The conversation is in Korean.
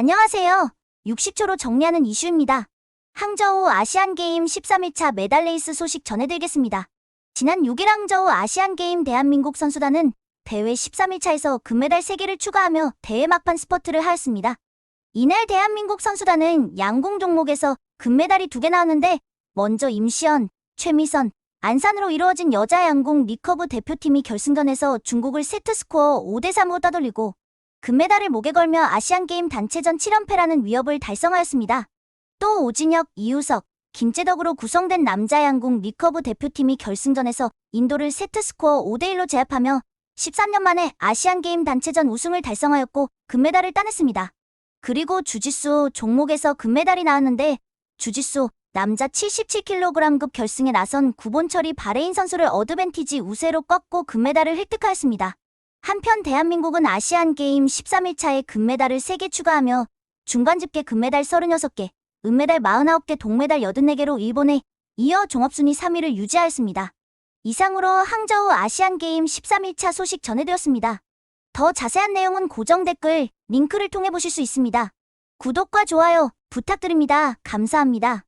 안녕하세요. 60초로 정리하는 이슈입니다. 항저우 아시안게임 13일차 메달 레이스 소식 전해드리겠습니다. 지난 6일 항저우 아시안게임 대한민국 선수단은 대회 13일차에서 금메달 3개를 추가하며 대회 막판 스퍼트를 하였습니다. 이날 대한민국 선수단은 양궁 종목에서 금메달이 2개 나왔는데 먼저 임시연, 최미선, 안산으로 이루어진 여자 양궁 리커브 대표팀이 결승전에서 중국을 세트스코어 5대3으로 따돌리고 금메달을 목에 걸며 아시안게임 단체전 7연패라는 위협을 달성하였습니다. 또 오진혁, 이우석, 김재덕으로 구성된 남자 양궁 리커브 대표팀이 결승전에서 인도를 세트스코어 5대1로 제압하며 13년 만에 아시안게임 단체전 우승을 달성하였고 금메달을 따냈습니다. 그리고 주짓수 종목에서 금메달이 나왔는데 주짓수 남자 77kg급 결승에 나선 구본철이 바레인 선수를 어드밴티지 우세로 꺾고 금메달을 획득하였습니다. 한편 대한민국은 아시안게임 13일차에 금메달을 3개 추가하며 중간 집계 금메달 36개, 은메달 49개, 동메달 84개로 일본에 이어 종합순위 3위를 유지하였습니다. 이상으로 항저우 아시안게임 13일차 소식 전해드렸습니다. 더 자세한 내용은 고정 댓글, 링크를 통해 보실 수 있습니다. 구독과 좋아요 부탁드립니다. 감사합니다.